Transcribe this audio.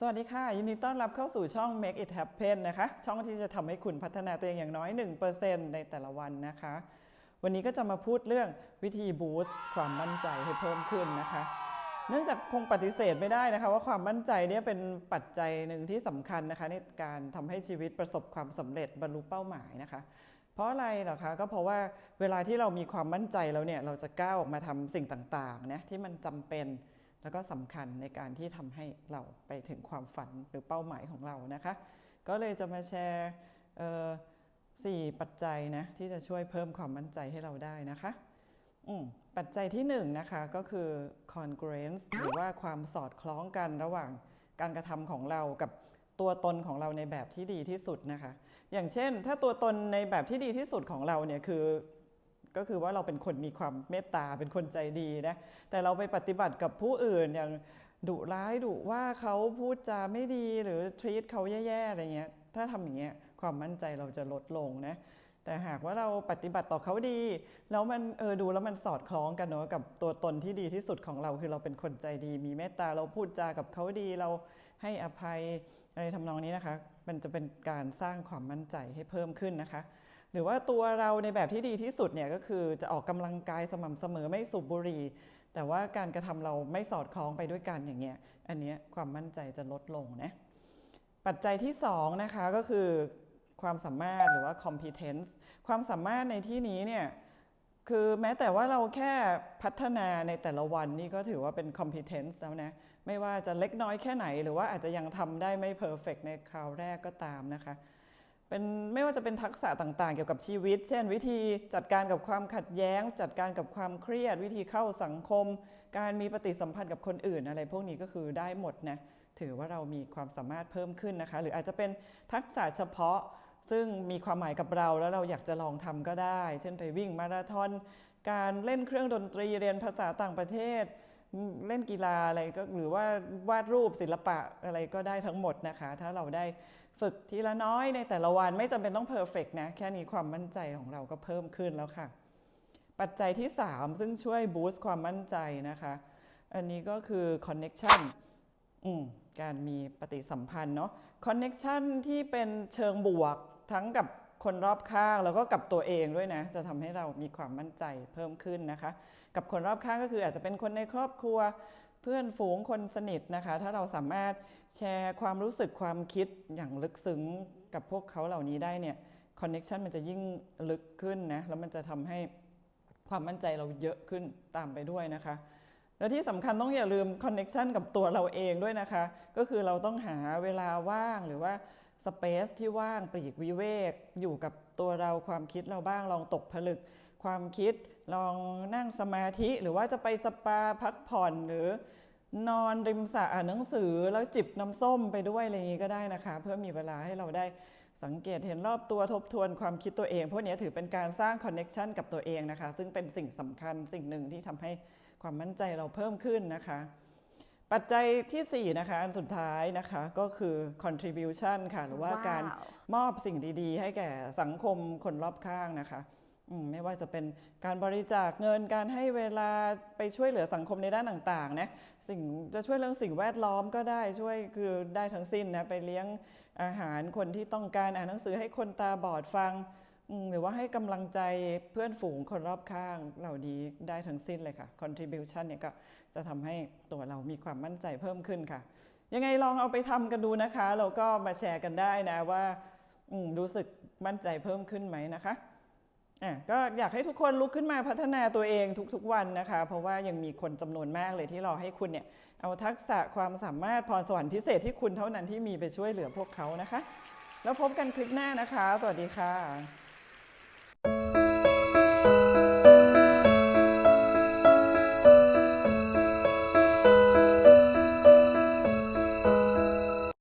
สวัสดีค่ะ ยินดีต้อนรับเข้าสู่ช่อง Make It Happen นะคะ ช่องที่จะทำให้คุณพัฒนาตัวเองอย่างน้อย 1%ในแต่ละวันนะคะ วันนี้ก็จะมาพูดเรื่องวิธีบูสต์ความมั่นใจให้เพิ่มขึ้นนะคะ เนื่องจากคงปฏิเสธไม่ได้นะคะ ว่าความมั่นใจเนี่ยเป็นปัจจัยหนึ่งที่สำคัญนะคะ ในการทำให้ชีวิตประสบความสำเร็จบรรลุเป้าหมายนะคะเพราะอะไรเหรอคะก็เพราะว่าเวลาที่เรามีความมั่นใจแล้วเนี่ยเราจะก้าวออกมาทำสิ่งต่างๆนะที่มันจำเป็น แล้วก็สำคัญในการที่ทำให้เราไปถึงความฝันหรือเป้าหมายของเรานะคะ ก็เลยจะมาแชร์สี่ปัจจัยนะที่จะช่วยเพิ่มความมั่นใจให้เราได้นะคะปัจจัยที่หนึ่งนะคะก็คือ congruence หรือว่าความสอดคล้องกันระหว่างการกระทำของเรากับตัวตนของเราในแบบที่ดีที่สุดนะคะ อย่างเช่น ถ้าตัวตนในแบบที่ดีที่สุดของเราเนี่ยคือ ก็คือว่าเราเป็นคนมีความเมตตาเป็นคนใจดีนะแต่เราไปปฏิบัติกับผู้อื่นอย่างดุร้ายดุว่าเขาพูดจาไม่ดีหรือทรีตเขาแย่ๆอะไรเงี้ยถ้าทำอย่างเงี้ยความมั่นใจเราจะลดลงนะแต่หากว่าเราปฏิบัติต่อเขาดี แล้วมันเออดูแล้วมันสอดคล้องกันเนาะกับตัวตนที่ดีที่สุดของเราคือเราเป็นคนใจดี มีเมตตาเราพูดจากับเขาดี เราให้อภัยอะไรทำนองนี้นะคะ มันจะเป็นการสร้างความมั่นใจให้เพิ่มขึ้นนะคะ รือว่าตัวเราในแบบที่ดีที่สุดเนี่ยก็คือจะออกกำลังกายสม่ำเสมอไม่สูบบุหรี่ แต่ว่าการกระทำเราไม่สอดคล้องไปด้วยกันอย่างเงี้ยอันเนี้ยความมั่นใจจะลดลงนะปัจจัยที่สองนะคะก็คือความสามารถหรือว่า competence ความสามารถในที่นี้เนี่ยคือแม้แต่ว่าเราแค่พัฒนาในแต่ละวันนี่ก็ถือว่าเป็น competence แล้วนะ ไม่ว่าจะเล็กน้อยแค่ไหน หรือว่าอาจจะยังทำได้ไม่ perfect ในคราวแรกก็ตามนะคะ เป็นไม่ว่าจะเป็นทักษะต่างๆ เกี่ยวกับชีวิต เช่น วิธีจัดการกับความขัดแย้ง จัดการกับความเครียด วิธีเข้าสังคม การมีปฏิสัมพันธ์กับคนอื่น อะไรพวกนี้ก็คือได้หมดนะถือว่าเรามีความสามารถเพิ่มขึ้นนะคะ หรืออาจจะเป็นทักษะเฉพาะ ซึ่งมีความหมายกับเราแล้วเราอยากจะลองทำก็ได้ เช่นไปวิ่งมาราธอนการเล่นเครื่องดนตรีเรียนภาษาต่างประเทศ เล่นกีฬาอะไรก็หรือว่าวาดรูปศิลปะอะไรก็ได้ทั้งหมดนะคะ ถ้าเราได้ฝึกทีละน้อยในแต่ละวันไม่จำเป็นต้องเพอร์เฟกนะ แค่นี้ความมั่นใจของเราก็เพิ่มขึ้นแล้วค่ะ ปัจจัยที่ 3 ซึ่งช่วยบูสต์ความมั่นใจนะคะ อันนี้ก็คือ connection อืมการมีปฏิสัมพันธ์เนาะ connection ที่เป็นเชิงบวกทั้งกับ คนรอบข้างแล้วก็กับตัวเองด้วยนะ จะทำให้เรามีความมั่นใจเพิ่มขึ้นนะคะ กับคนรอบข้างก็คืออาจจะเป็นคนในครอบครัว เพื่อนฝูงคนสนิทนะคะ ถ้าเราสามารถแชร์ความรู้สึกความคิดอย่างลึกซึ้งกับพวกเขาเหล่านี้ได้เนี่ยคอนเน็ชันมันจะยิ่งลึกขึ้นนะแล้วมันจะทำให้ความมั่นใจเราเยอะขึ้นตามไปด้วยนะคะและที่สำคัญต้องอย่าลืมคอนเน็ชันกับตัวเราเองด้วยนะคะ ก็คือเราต้องหาเวลาว่างหรือว่า สเปซที่ว่างปลีกวิเวก อยู่กับตัวเราความคิดเราบ้างลองตกผลึก ความคิดลองนั่งสมาธิ หรือว่าจะไปสปาพักผ่อนหรือนอนริมสระอ่านหนังสือแล้วจิบน้ำส้มไปด้วยอะไรอย่างนี้ก็ได้นะคะ เพื่อมีเวลาให้เราได้สังเกตเห็นรอบตัวทบทวนความคิดตัวเอง พวกนี้ถือเป็นการสร้างคอนเน็ชันกับตัวเองนะคะ ซึ่งเป็นสิ่งสำคัญสิ่งหนึ่งที่ทำให้ความมั่นใจเราเพิ่มขึ้นนะคะ ปัจจัยทีสี่ 4 นะคะอันสุดท้ายนะคะก็คือ contribution ค่ะ หรือว่าว้าวการมอบสิ่งดีๆ ให้แก่สังคมคนรอบข้างนะคะอืมไม่ว่าจะเป็นการบริจาคเงินการให้เวลาไปช่วยเหลือสังคมในด้านต่างๆนะสิ่งจะช่วยเรื่องสิ่งแวดล้อมก็ได้ช่วยคือได้ทั้งสิ้นนะไปเลี้ยงอาหารคนที่ต้องการอ่านหนังสือให้คนตาบอดฟังอืม หรือว่าให้กำลังใจเพื่อนฝูงคนรอบข้างเหล่านี้ได้ทั้งสิ้นเลยค่ะ contribution เนี่ยก็จะทำให้ตัวเรามีความมั่นใจเพิ่มขึ้นค่ะ ยังไงลองเอาไปทำกันดูนะคะแล้วก็มาแชร์กันได้นะว่ารู้สึกมั่นใจเพิ่มขึ้นไหมนะคะอะก็อยากให้ทุกคนลุกขึ้นมาพัฒนาตัวเองทุกๆวันนะคะ เพราะว่ายังมีคนจำนวนมากเลยที่รอให้คุณเนี่ยเอาทักษะความสามารถพรสวรรค์พิเศษที่คุณเท่านั้นที่มีไปช่วยเหลือพวกเขานะคะ แล้วพบกันคลิปหน้านะคะ สวัสดีค่ะ you